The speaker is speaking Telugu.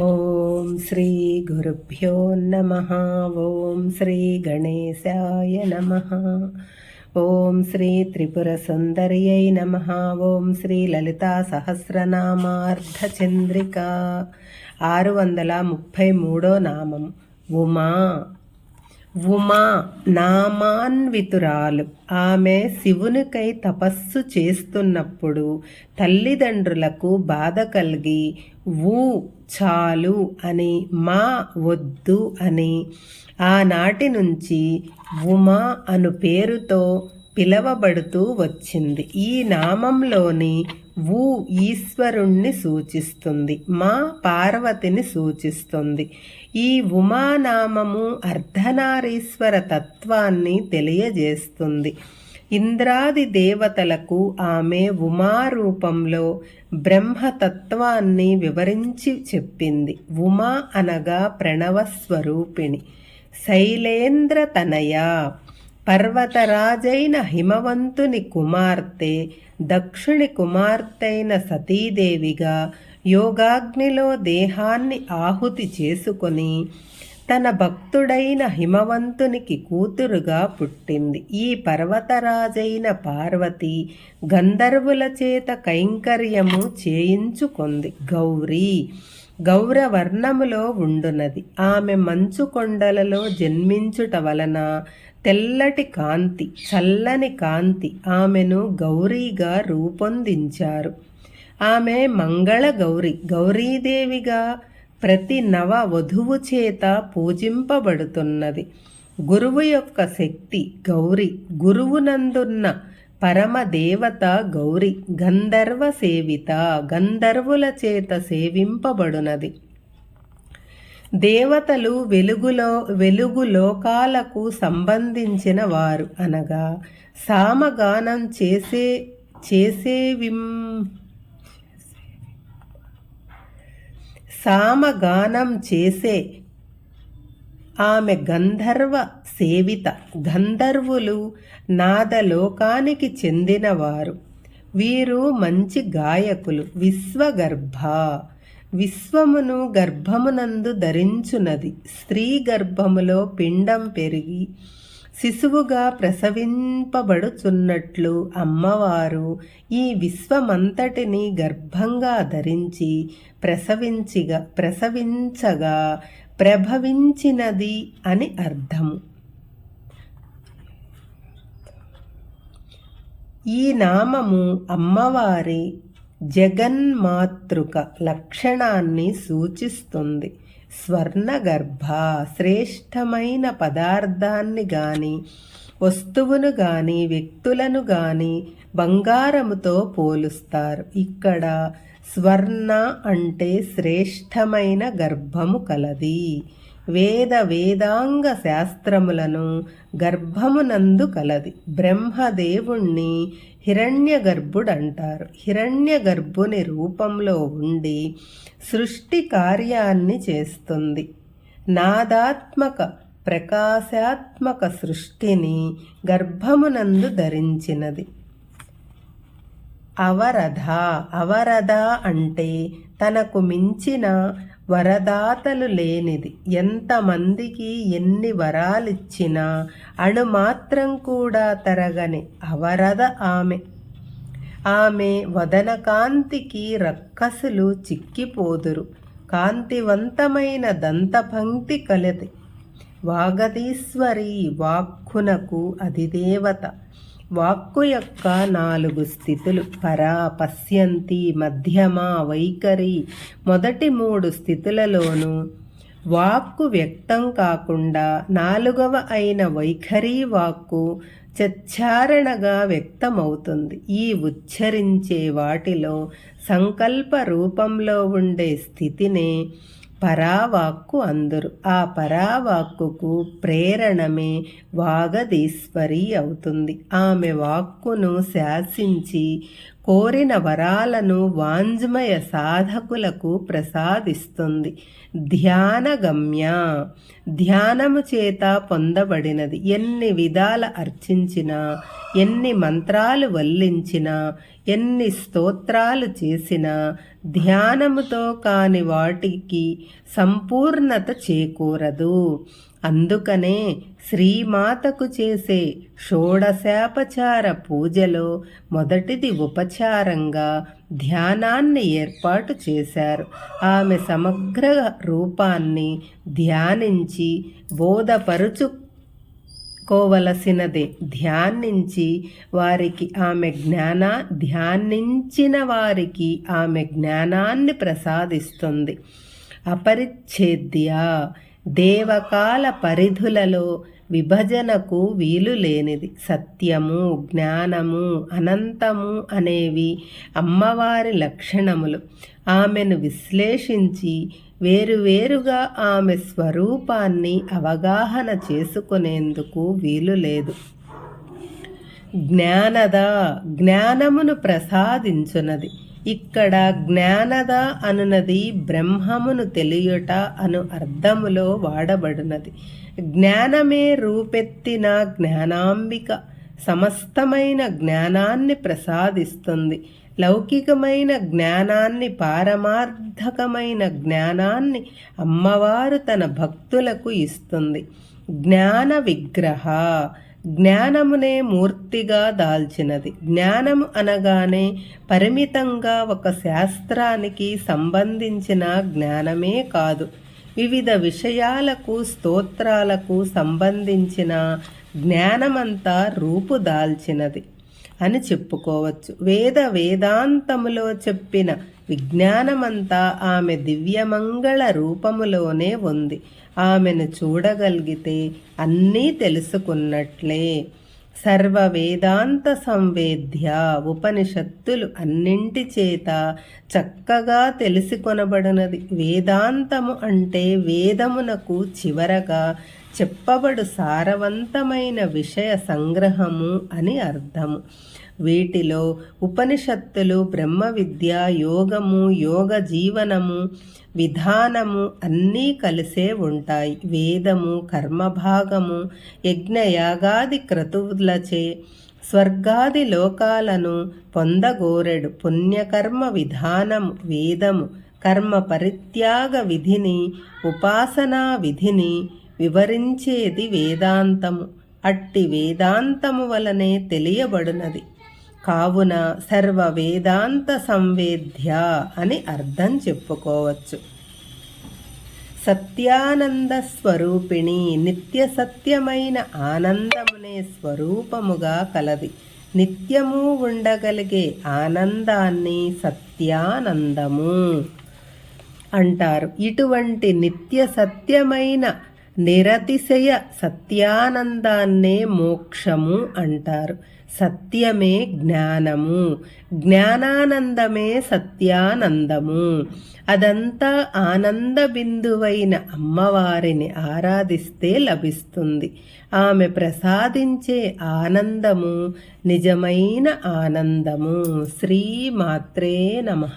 ఓం శ్రీ గురుభ్యో నమ. ఓం శ్రీ గణేశాయ నమ. ఓం శ్రీ త్రిపుర సుందర్యై నమ. ఓం శ్రీ లలితా సహస్రనామార్ధచంద్రిక ఆరు వందల ముప్పై మూడో నామం. ఉమా. ఉమా నామాన్వితురాలు. ఆమె శివునికై తపస్సు చేస్తున్నప్పుడు తల్లిదండ్రులకు బాధ కలిగి ఊ చాలు అని మా వద్దు అని ఆనాటి నుంచి ఉమా అను పేరుతో పిలవబడుతూ వచ్చింది. ఈ నామంలోని ఊ ఈశ్వరుణ్ణి సూచిస్తుంది. మా పార్వతిని సూచిస్తుంది. ఈ ఉమానామము అర్ధనారీశ్వర తత్వాన్ని తెలియజేస్తుంది. ఇంద్రాది దేవతలకు ఆమె ఉమారూపంలో బ్రహ్మతత్వాన్ని వివరించి చెప్పింది. ఉమా అనగా ప్రణవస్వరూపిణి. శైలేంద్ర తనయ. పర్వతరాజైన హిమవంతుని కుమార్తె దక్షిణి కుమార్తెైన సతీదేవిగా యోగాగ్నిలో దేహాన్ని ఆహుతి చేసుకొని తన భక్తుడైన హిమవంతునికి కూతురుగా పుట్టింది. ఈ పర్వతరాజైన పార్వతి గంధర్వుల చేత కైంకర్యము చేయించుకుంది. గౌరీ గౌరవర్ణములో ఉండునది. ఆమె మంచు కొండలలో జన్మించుట వలన తెల్లటి కాంతి చల్లని కాంతి ఆమెను గౌరీగా రూపొందించారు. ఆమె మంగళ గౌరి గౌరీదేవిగా ప్రతి నవ వధువు చేత పూజింపబడుతున్నది. గురువు యొక్క శక్తి గౌరి గురువునందున్న పరమదేవత గౌరి గంధర్వ సేవిత గంధర్వుల చేత సేవింపబడునది. దేవతలు వెలుగులో వెలుగు లోకాలకు సంబంధించిన వారు అనగా సామగానం చేసే చేసేవిం సామగానం చేసే ఆమె గంధర్వ సేవిత. గంధర్వులు నాదలోకానికి చెందినవారు. వీరు మంచి గాయకులు. విశ్వగర్భ. విశ్వమును గర్భమునందు ధరించునది. స్త్రీ గర్భములో పిండం పెరిగి శిశువుగా ప్రసవింపబడుచున్నట్లు అమ్మవారు ఈ విశ్వమంతటిని గర్భంగా ధరించి ప్రసవించిగా ప్రసవించగా ప్రభవించినది అని అర్థము. ఈ నామము అమ్మవారి జగన్మాతృక లక్షణాన్ని సూచిస్తుంది. స్వర్ణగర్భ శ్రేష్టమైన పదార్థాన్ని గాని వస్తువును గాని వ్యక్తులను గాని బంగారముతో పోలుస్తారు. ఇక్కడ స్వర్ణ అంటే శ్రేష్టమైన గర్భము కలది. వేద వేదాంగ శాస్త్రములను గర్భమునందు కలది. బ్రహ్మదేవుణ్ణి హిరణ్య గర్భుడంటారు హిరణ్య గర్భుని రూపంలో ఉండి సృష్టి కార్యాన్ని చేస్తుంది. నాదాత్మక ప్రకాశాత్మక సృష్టిని గర్భమునందు ధరించినది. అవరధ అవరధ అంటే తనకు మించిన వరదాతలు లేనిది ఎంతమందికి ఎన్ని వరాలిచ్చినా అణుమాత్రం కూడా తరగని అవరద ఆమె. ఆమె వదన కాంతికి రక్కసులు చిక్కిపోదురు. కాంతివంతమైన దంతపంక్తి కలది. వాగదీశ్వరి వాక్కునకు అధిదేవత. వాక్కు యొక్క నాలుగు స్థితులు పరా పశ్యంతి మధ్యమ వైఖరి మొదటి మూడు స్థితులలోనూ వాక్కు వ్యక్తం కాకుండా నాలుగవ అయిన వైఖరి వాక్కు చచ్చారణగా వ్యక్తమవుతుంది. ఈ ఉచ్చరించే వాటిలో సంకల్ప రూపంలో ఉండే స్థితినే పరావాక్కు అందరు. ఆ పరావాక్కుకు ప్రేరణమే వాగదీశ్వరి అవుతుంది. ఆమె వాక్కును శాసించి కోరిన వరాలను వాంజ్మయ సాధకులకు ప్రసాదిస్తుంది. ధ్యానగమ్య. ధ్యానము చేత పొందబడినది. ఎన్ని విధాల అర్చించినా ఎన్ని మంత్రాలు వల్లించినా ఎన్ని స్తోత్రాలు చేసినా ధ్యానముతో కాని వాటికి సంపూర్ణత చేకూరదు. అందుకనే శ్రీమాతకు చేసే షోడశాపచార పూజలో మొదటిది ఉపచారంగా ధ్యానాన్ని ఏర్పాటు చేశారు. ఆమె సమగ్ర రూపాన్ని ధ్యానించి బోధపరుచు కోవలసినదే ధ్యానించి వారికి ఆమె జ్ఞాన ధ్యానించిన వారికి ఆమె జ్ఞానాన్ని ప్రసాదిస్తుంది. అపరిచ్ఛేద్య దేవకాల పరిధులలో విభజనకు వీలు లేనిది. సత్యము జ్ఞానము అనంతము అనేవి అమ్మవారి లక్షణములు. ఆమెను విశ్లేషించి వేరువేరుగా ఆమె స్వరూపాన్ని అవగాహన చేసుకునేందుకు వీలు లేదు. జ్ఞానద జ్ఞానమును ప్రసాదించునది. ఇక్కడ జ్ఞానద అనునది బ్రహ్మమును తెలియుట అను అర్థములో వాడబడినది. జ్ఞానమే రూపెత్తిన జ్ఞానాంబిక సమస్తమైన జ్ఞానాన్ని ప్రసాదిస్తుంది. లౌకికమైన జ్ఞానాన్ని పారమార్థకమైన జ్ఞానాన్ని అమ్మవారు తన భక్తులకు ఇస్తుంది. జ్ఞాన విగ్రహ జ్ఞానమునే మూర్తిగా దాల్చినది. జ్ఞానము అనగానే పరిమితంగా ఒక శాస్త్రానికి సంబంధించిన జ్ఞానమే కాదు. వివిధ విషయాలకు స్తోత్రాలకు సంబంధించిన జ్ఞానమంతా రూపుదాల్చినది అని చెప్పుకోవచ్చు. వేద వేదాంతములో చెప్పిన విజ్ఞానమంతా ఆమె దివ్యమంగళ రూపములోనే ఉంది. ఆమెను చూడగలిగితే అన్నీ తెలుసుకున్నట్లే. సర్వ వేదాంత సంవేద్య ఉపనిషత్తులు అన్నింటి చేత చక్కగా తెలుసుకొనబడినది. వేదాంతము అంటే వేదమునకు చివరగా చెప్పబడు సారవంతమైన విషయ సంగ్రహము అని అర్థము. వీటిలో ఉపనిషత్తులు బ్రహ్మ విద్య యోగము యోగ జీవనము విధానము అన్నీ కలిసే ఉంటాయి. వేదము కర్మభాగము యజ్ఞయాగాది క్రతువులచే స్వర్గాది లోకాలను పొందగోరెడు పుణ్యకర్మ విధానము వేదము కర్మ పరిత్యాగ విధిని ఉపాసనా విధిని వివరించేది వేదాంతము. అట్టి వేదాంతము వలనే తెలియబడినది. కావున సర్వ వేదాంత సంవేద్య అని అర్థం చెప్పుకోవచ్చు. సత్యానంద స్వరూపిణి నిత్య సత్యమైన ఆనందమునే స్వరూపముగా కలది. నిత్యము ఉండగలిగే ఆనందాన్ని సత్యానందము అంటారు. ఇటువంటి నిత్య సత్యమైన నిరతిశయ సత్యానందాన్నే మోక్షము అంటారు. సత్యమే జ్ఞానము. జ్ఞానానందమే సత్యానందము. అదంతా ఆనంద బిందువైన అమ్మవారిని ఆరాధిస్తే లభిస్తుంది. ఆమె ప్రసాదించే ఆనందము నిజమైన ఆనందము. శ్రీమాత్రే నమ.